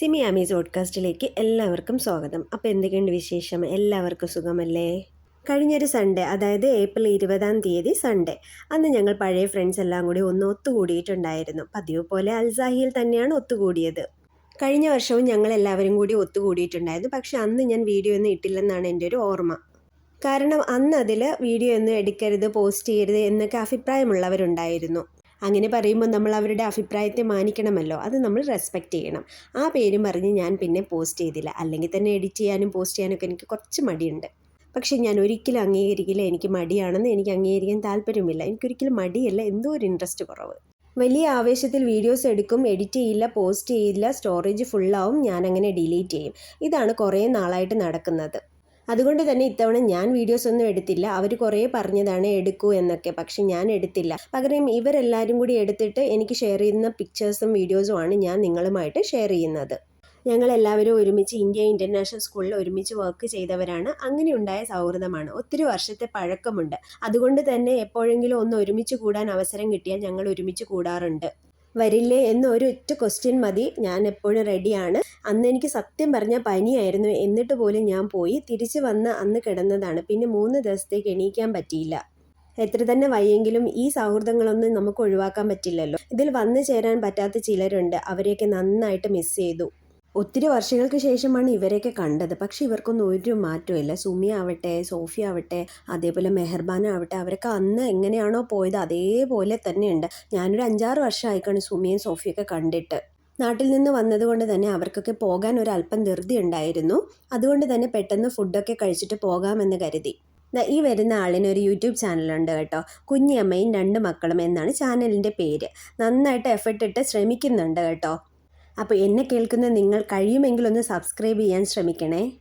സിമി ആമീസ് പോഡ്കാസ്റ്റിലേക്ക് എല്ലാവർക്കും സ്വാഗതം. അപ്പോൾ എന്തൊക്കെയുണ്ട് വിശേഷം? എല്ലാവർക്കും സുഖമല്ലേ? കഴിഞ്ഞൊരു സൺഡേ അതായത് ഏപ്രിൽ ഇരുപതാം തീയതി സൺഡേ. അന്ന് ഞങ്ങൾ പഴയ ഫ്രണ്ട്സ് എല്ലാം കൂടി ഒന്ന് ഒത്തുകൂടിയിട്ടുണ്ടായിരുന്നു. പതിവ് പോലെ അൽസാഹിയിൽ തന്നെയാണ് ഒത്തുകൂടിയത്. കഴിഞ്ഞ വർഷവും ഞങ്ങൾ എല്ലാവരും കൂടി ഒത്തുകൂടിയിട്ടുണ്ടായിരുന്നു. പക്ഷേ അന്ന് ഞാൻ വീഡിയോ ഒന്നും ഇട്ടില്ലെന്നാണ് എന്റെ ഒരു ഓർമ്മ. കാരണം അന്ന് അതിൽ വീഡിയോ ഒന്നും എടുക്കരുത് പോസ്റ്റ് ചെയ്യരുത് എന്നൊക്കെ അഭിപ്രായമുള്ളവരുണ്ടായിരുന്നു. അങ്ങനെ പറയുമ്പോൾ നമ്മൾ അവരുടെ അഭിപ്രായത്തെ മാനിക്കണമല്ലോ. അത് നമ്മൾ റെസ്പെക്റ്റ് ചെയ്യണം. ആ പേരും പറഞ്ഞ് ഞാൻ പിന്നെ പോസ്റ്റ് ചെയ്തില്ല. അല്ലെങ്കിൽ തന്നെ എഡിറ്റ് ചെയ്യാനും പോസ്റ്റ് ചെയ്യാനൊക്കെ എനിക്ക് കുറച്ച് മടിയുണ്ട്. പക്ഷേ ഞാൻ ഒരിക്കലും അംഗീകരിക്കില്ല. എനിക്ക് മടിയാണെന്ന് എനിക്ക് അംഗീകരിക്കാൻ താല്പര്യമില്ല. എനിക്കൊരിക്കലും മടിയല്ല. എന്തോ ഒരു ഇൻട്രസ്റ്റ് കുറവ്. വലിയ ആവേശത്തിൽ വീഡിയോസ് എടുക്കും എഡിറ്റ് ചെയ്യില്ല പോസ്റ്റ് ചെയ്യില്ല സ്റ്റോറേജ് ഫുള്ളാവും ഞാൻ അങ്ങനെ ഡിലീറ്റ് ചെയ്യും. ഇതാണ് കുറേ നാളായിട്ട് നടക്കുന്നത്. അതുകൊണ്ട് തന്നെ ഇത്തവണ ഞാൻ വീഡിയോസ് ഒന്നും എടുത്തില്ല. അവർ കുറേ പറഞ്ഞതാണ് എടുക്കൂ എന്നൊക്കെ. പക്ഷെ ഞാൻ എടുത്തില്ല. പകരം ഇവരെല്ലാവരും കൂടി എടുത്തിട്ട് എനിക്ക് ഷെയർ ചെയ്യുന്ന പിക്ചേഴ്സും വീഡിയോസും ആണ് ഞാൻ നിങ്ങളുമായിട്ട് ഷെയർ ചെയ്യുന്നത്. ഞങ്ങൾ എല്ലാവരും ഒരുമിച്ച് ഇന്ത്യ ഇന്റർനാഷണൽ സ്കൂളിൽ ഒരുമിച്ച് വർക്ക് ചെയ്തവരാണ്. അങ്ങനെ ഉണ്ടായ സൗഹൃദമാണ്. ഒത്തിരി വർഷത്തെ പഴക്കമുണ്ട്. അതുകൊണ്ട് തന്നെ എപ്പോഴെങ്കിലും ഒന്ന് ഒരുമിച്ച് കൂടാൻ അവസരം കിട്ടിയാൽ ഞങ്ങൾ ഒരുമിച്ച് കൂടാറുണ്ട്. വരില്ലേ എന്ന് ഒറ്റ ക്വസ്റ്റ്യൻ മതി. ഞാൻ എപ്പോഴും റെഡിയാണ് അന്ന് എനിക്ക് സത്യം പറഞ്ഞ പനിയായിരുന്നു. എന്നിട്ട് പോലും ഞാൻ പോയി. തിരിച്ചു വന്ന് അന്ന് കിടന്നതാണ്. പിന്നെ മൂന്ന് ദിവസത്തേക്ക് എണീക്കാൻ പറ്റിയില്ല. എത്ര തന്നെ വയ്യെങ്കിലും ഈ സൗഹൃദങ്ങളൊന്നും നമുക്ക് ഒഴിവാക്കാൻ പറ്റില്ലല്ലോ. ഇതിൽ വന്നു ചേരാൻ പറ്റാത്ത ചിലരുണ്ട്. അവരെയൊക്കെ നന്നായിട്ട് മിസ് ചെയ്തു. ഒത്തിരി വർഷങ്ങൾക്ക് ശേഷമാണ് ഇവരെയൊക്കെ കണ്ടത്. പക്ഷെ ഇവർക്കൊന്നും ഒരു മാറ്റമില്ല സുമി ആവട്ടെ സോഫി ആവട്ടെ അതേപോലെ മെഹർബാന ആവട്ടെ അവരൊക്കെ അന്ന് എങ്ങനെയാണോ പോയത് അതേപോലെ തന്നെയുണ്ട്. ഞാനൊരു അഞ്ചാറ് വർഷമായിക്കാണ് സുമിയും സോഫിയൊക്കെ കണ്ടിട്ട്. നാട്ടിൽ നിന്ന് വന്നതുകൊണ്ട് തന്നെ അവർക്കൊക്കെ പോകാൻ ഒരു അല്പം ധൃതി ഉണ്ടായിരുന്നു. അതുകൊണ്ട് തന്നെ പെട്ടെന്ന് ഫുഡൊക്കെ കഴിച്ചിട്ട് പോകാമെന്ന് കരുതി. ഈ വരുന്ന ആളിന് ഒരു യൂട്യൂബ് ചാനലുണ്ട് കേട്ടോ. കുഞ്ഞിയമ്മയും രണ്ട് മക്കളും എന്നാണ് ചാനലിന്റെ പേര്. നന്നായിട്ട് എഫർട്ട് ശ്രമിക്കുന്നുണ്ട് കേട്ടോ. അപ്പോൾ എന്നെ കേൾക്കുന്ന നിങ്ങൾ കഴിയുമെങ്കിൽ ഒന്ന് സബ്സ്ക്രൈബ് ചെയ്യാൻ ശ്രമിക്കണേ.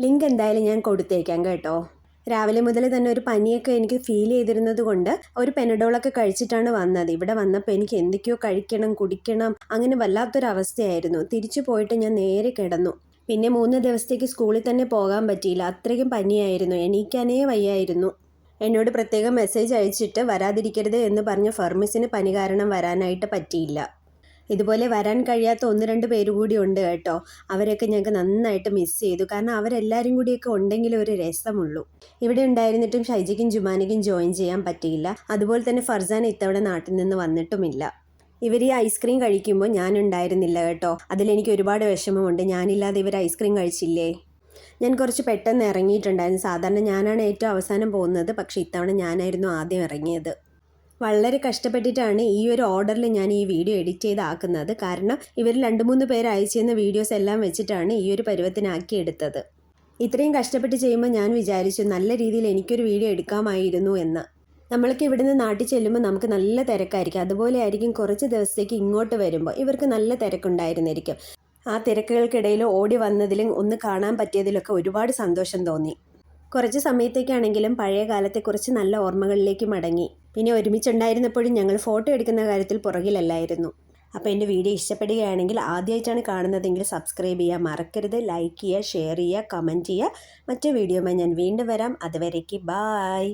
ലിങ്ക് എന്തായാലും ഞാൻ കൊടുത്തേക്കാം കേട്ടോ. രാവിലെ മുതൽ തന്നെ ഒരു പനിയൊക്കെ എനിക്ക് ഫീൽ ചെയ്തിരുന്നത് കൊണ്ട് ഒരു പെനഡോളൊക്കെ കഴിച്ചിട്ടാണ് വന്നത്. ഇവിടെ വന്നപ്പോൾ എനിക്ക് എന്തൊക്കെയോ കഴിക്കണം കുടിക്കണം അങ്ങനെ വല്ലാത്തൊരവസ്ഥയായിരുന്നു. തിരിച്ചു പോയിട്ട് ഞാൻ നേരെ കിടന്നു. പിന്നെ മൂന്ന് ദിവസത്തേക്ക് സ്കൂളിൽ തന്നെ പോകാൻ പറ്റിയില്ല. അത്രയ്ക്കും പനിയായിരുന്നു. എണീക്കാനേ വയ്യായിരുന്നു. എന്നോട് പ്രത്യേകം മെസ്സേജ് അയച്ചിട്ട് വരാതിരിക്കരുത് എന്ന് പറഞ്ഞ ഫർമിസിന് പനി കാരണം വരാനായിട്ട് പറ്റിയില്ല. ഇതുപോലെ വരാൻ കഴിയാത്ത ഒന്ന് രണ്ട് പേര് കൂടി ഉണ്ട് കേട്ടോ. അവരൊക്കെ ഞങ്ങൾക്ക് നന്നായിട്ട് മിസ് ചെയ്തു. കാരണം അവരെല്ലാവരും കൂടിയൊക്കെ ഉണ്ടെങ്കിൽ ഒരു രസമുള്ളൂ. ഇവിടെ ഉണ്ടായിരുന്നിട്ടും ഷൈജിക്കും ജുമാനിക്കും ജോയിൻ ചെയ്യാൻ പറ്റിയില്ല. അതുപോലെ തന്നെ ഫർസാൻ ഇത്തവണ നാട്ടിൽ നിന്ന് വന്നിട്ടുമില്ല. ഇവർ ഈ ഐസ്ക്രീം കഴിക്കുമ്പോൾ ഞാൻ ഉണ്ടായിരുന്നില്ല കേട്ടോ. അതിലെനിക്ക് ഒരുപാട് വിഷമമുണ്ട്. ഞാനില്ലാതെ ഇവർ ഐസ്ക്രീം കഴിച്ചില്ലേ? ഞാൻ കുറച്ച് പെട്ടെന്ന് ഇറങ്ങിയിട്ടുണ്ടായിരുന്നു. സാധാരണ ഞാനാണ് ഏറ്റവും അവസാനം പോകുന്നത്. പക്ഷേ ഇത്തവണ ഞാനായിരുന്നു ആദ്യം ഇറങ്ങിയത്. വളരെ കഷ്ടപ്പെട്ടിട്ടാണ് ഈ ഒരു ഓർഡറിൽ ഞാൻ ഈ വീഡിയോ എഡിറ്റ് ചെയ്താക്കുന്നത്. കാരണം ഇവർ രണ്ട് മൂന്ന് പേര് അയച്ചിരുന്ന വീഡിയോസ് എല്ലാം വെച്ചിട്ടാണ് ഈ ഒരു പരുവത്തിനാക്കി എടുത്തത്. ഇത്രയും കഷ്ടപ്പെട്ട് ചെയ്യുമ്പോൾ ഞാൻ വിചാരിച്ചു നല്ല രീതിയിൽ എനിക്കൊരു വീഡിയോ എടുക്കാമായിരുന്നു എന്ന്. നമ്മൾക്ക് ഇവിടുന്ന് നാട്ടിൽ ചെല്ലുമ്പോൾ നമുക്ക് നല്ല തിരക്കായിരിക്കും. അതുപോലെ ആയിരിക്കും കുറച്ച് ദിവസത്തേക്ക് ഇങ്ങോട്ട് വരുമ്പോൾ ഇവർക്ക് നല്ല തിരക്കുണ്ടായിരുന്നിരിക്കും. ആ തിരക്കുകൾക്കിടയിൽ ഓടി വന്നതിലും ഒന്ന് കാണാൻ പറ്റിയതിലൊക്കെ ഒരുപാട് സന്തോഷം തോന്നി. കുറച്ച് സമയത്തേക്കാണെങ്കിലും പഴയ കാലത്തെ കുറച്ച് നല്ല ഓർമ്മകളിലേക്ക് മടങ്ങി. പിന്നെ ഒരുമിച്ചുണ്ടായിരുന്നപ്പോഴും ഞങ്ങൾ ഫോട്ടോ എടുക്കുന്ന കാര്യത്തിൽ പുറകിലല്ലായിരുന്നു. അപ്പോൾ എന്റെ വീഡിയോ ഇഷ്ടപ്പെടുകയാണെങ്കിൽ ആദ്യമായിട്ടാണ് കാണുന്നതെങ്കിൽ സബ്സ്ക്രൈബ് ചെയ്യുക മറക്കരുത്. ലൈക്ക് ചെയ്യുക ഷെയർ ചെയ്യുക കമന്റ് ചെയ്യുക. മറ്റു വീഡിയോമായി ഞാൻ വീണ്ടും വരാം. അതുവരേക്ക് ബായ്